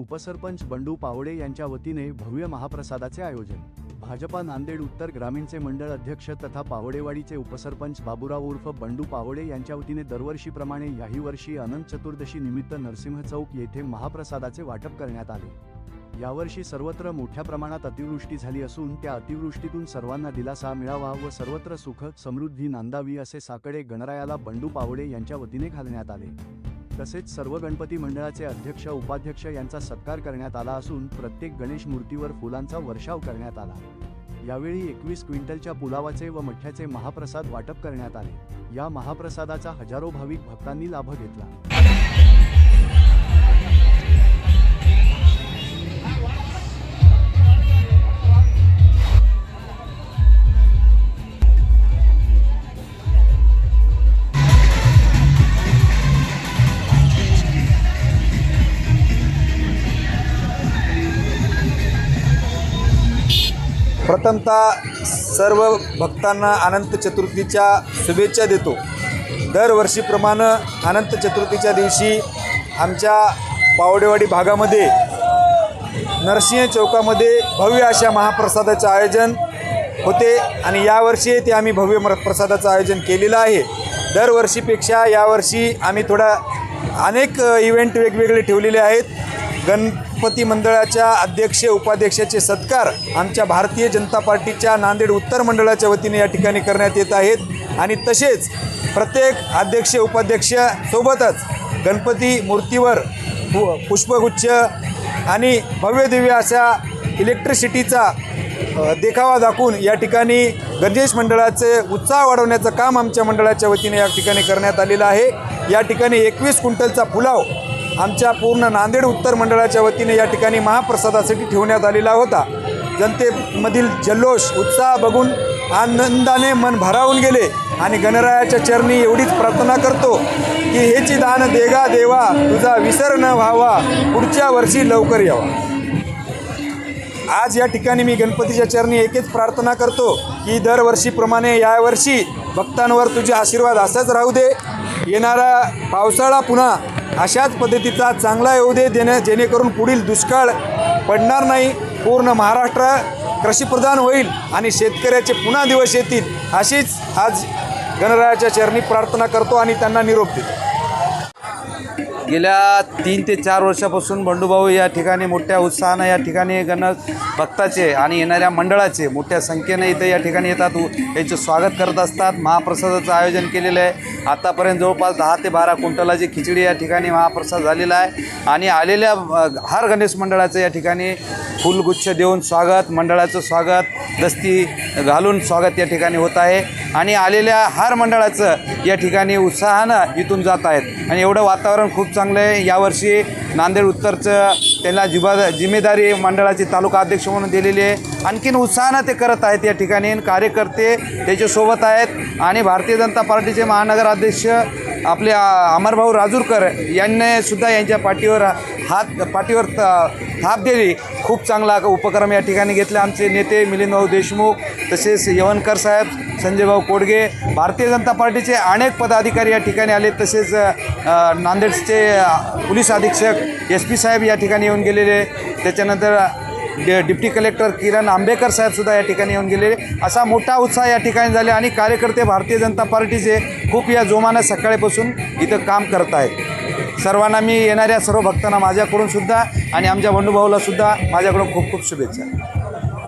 उपसरपंच बंडू पावडे यांच्या वतीने भव्य महाप्रसादाचे आयोजन. भाजपा नांदेड उत्तर ग्रामीणचे मंडळ अध्यक्ष तथा पावडेवाडीचे उपसरपंच बाबुराव उर्फ बंडू पावडे यांच्या वतीने दरवर्षीप्रमाणे याही वर्षी अनंत चतुर्दशी निमित्त नरसिंह चौक येथे महाप्रसादाचे वाटप करण्यात आले. यावर्षी सर्वत्र मोठ्या प्रमाणात अतिवृष्टी झाली असून त्या अतिवृष्टीतून सर्वांना दिलासा मिळावा व सर्वत्र सुख समृद्धी नांदावी असे साकडे गणरायाला बंडू पावडे यांच्या वतीने घालण्यात आले. तसेच सर्व गणपती मंडळाचे अध्यक्ष उपाध्यक्ष यांचा सत्कार करण्यात आला असून प्रत्येक गणेश मूर्तीवर फुलांचा वर्षाव करण्यात आला. यावेळी एकवीस क्विंटलच्या पुलावाचे व मठ्याचे महाप्रसाद वाटप करण्यात आले. या महाप्रसादाचा हजारो भाविक भक्तांनी लाभ घेतला. प्रथमतः सर्व भक्तांना अनंत चतुर्थीच्या शुभेच्छा देतो. दरवर्षीप्रमाणे अनंत चतुर्थीच्या दिवशी आमच्या पावडेवाडी भागामध्ये नरसिंह चौकामध्ये भव्य अशा महाप्रसादाचं आयोजन होते आणि यावर्षी ते आम्ही भव्य प्रसादाचं आयोजन केलेलं आहे. दरवर्षीपेक्षा यावर्षी आम्ही थोडा अनेक इव्हेंट वेगवेगळे ठेवलेले आहेत. गण गणपती मंडळाच्या अध्यक्ष उपाध्यक्षाचे सत्कार आमच्या भारतीय जनता पार्टीच्या नांदेड उत्तर मंडळाच्या वतीने या ठिकाणी करण्यात येत आहेत. आणि तसेच प्रत्येक अध्यक्ष उपाध्यक्ष सोबतच गणपती मूर्तीवर पु पुष्पगुच्छ आणि भव्य दिव्य अशा इलेक्ट्रिसिटीचा देखावा दाखवून या ठिकाणी गणेश मंडळाचे उत्साह वाढवण्याचं काम आमच्या मंडळाच्या वतीने या ठिकाणी करण्यात आलेलं आहे. या ठिकाणी एकवीस क्विंटलचा पुलाव आमच्या पूर्ण नांदेड उत्तर मंडळाच्या वतीने या ठिकाणी महाप्रसादासाठी ठेवण्यात आलेला होता. जनतेमधील जल्लोष उत्साह बघून आनंदाने मन भरावून गेले आणि गणरायाच्या चरणी एवढीच प्रार्थना करतो की हेची दान देगा देवा तुझा विसर न व्हावा पुढच्या वर्षी लवकर यावा. आज या ठिकाणी मी गणपतीच्या चरणी एकच प्रार्थना करतो की दरवर्षीप्रमाणे यावर्षी भक्तांवर तुझे आशीर्वाद असाच राहू दे. येणारा पावसाळा पुन्हा अशाच पद्धतीचा चांगला येऊ दे देणे जेणेकरून पुढील दुष्काळ पडणार नाही. पूर्ण महाराष्ट्र कृषीप्रधान होईल आणि शेतकऱ्याचे पुन्हा दिवस येतील अशीच आज गणरायाच्या चरणी प्रार्थना करतो आणि त्यांना निरोप देतो. गेल्या तीन ते चार वर्षापासून बंडूभाऊ या ठिकाणी मोठ्या उत्साहानं या ठिकाणी गण भक्ताचे आणि येणाऱ्या मंडळाचे मोठ्या संख्येने इथे या ठिकाणी येतात. याचे स्वागत करत असतात. महाप्रसादाचं आयोजन केलेलं आहे. आतापर्यंत जवळपास दहा ते बारा क्विंटलाची खिचडी या ठिकाणी महाप्रसाद झालेला आहे. आणि आलेल्या हर गणेश मंडळाचं या ठिकाणी फुलगुच्छ देऊन स्वागत मंडळाचं स्वागत दस्ती घालून स्वागत या ठिकाणी होत आहे. आणि आलेल्या हर मंडळाचं या ठिकाणी उत्साहानं इथून जात आहेत. आणि एवढं वातावरण खूप चांगलं आहे. यावर्षी नांदेड उत्तरचं त्यांना जिबा जिम्मेदारी मंडळाचे तालुका अध्यक्ष म्हणून दिलेली आहे. आणखीन उत्साहानं ते करत आहेत या ठिकाणी. कार्यकर्ते त्याच्यासोबत आहेत. आणि भारतीय जनता पार्टीचे महानगर अध्यक्ष आपले अमरभाऊ राजूरकर यांनीसुद्धा यांच्या पाठीवर हात पाठीवर त- थाप दिली. खूप चांगला उपक्रम या ठिकाणी घेतले आमचे नेते मिलिंदभाऊ देशमुख तसेच यवनकर साहेब संजयभाऊ कोडगे. भारतीय जनता पार्टीचे अनेक पदाधिकारी या ठिकाणी आले तसेच नांदेडचे पोलीस अधीक्षक एस पी साहेब या ठिकाणी येऊन गेलेले. त्याच्यानंतर डे डिप्टी कलेक्टर किरण आंबेकर साहेबसुद्धा या ठिकाणी येऊन गेलेले. असा मोठा उत्साह या ठिकाणी झाले आणि कार्यकर्ते भारतीय जनता पार्टीचे खूप या जोमानं सकाळीपासून इथं काम करत आहेत. सर्वांना मी येणाऱ्या सर्व भक्तांना माझ्याकडूनसुद्धा आणि आमच्या बंडूभाऊलासुद्धा माझ्याकडून खूप खूप शुभेच्छा.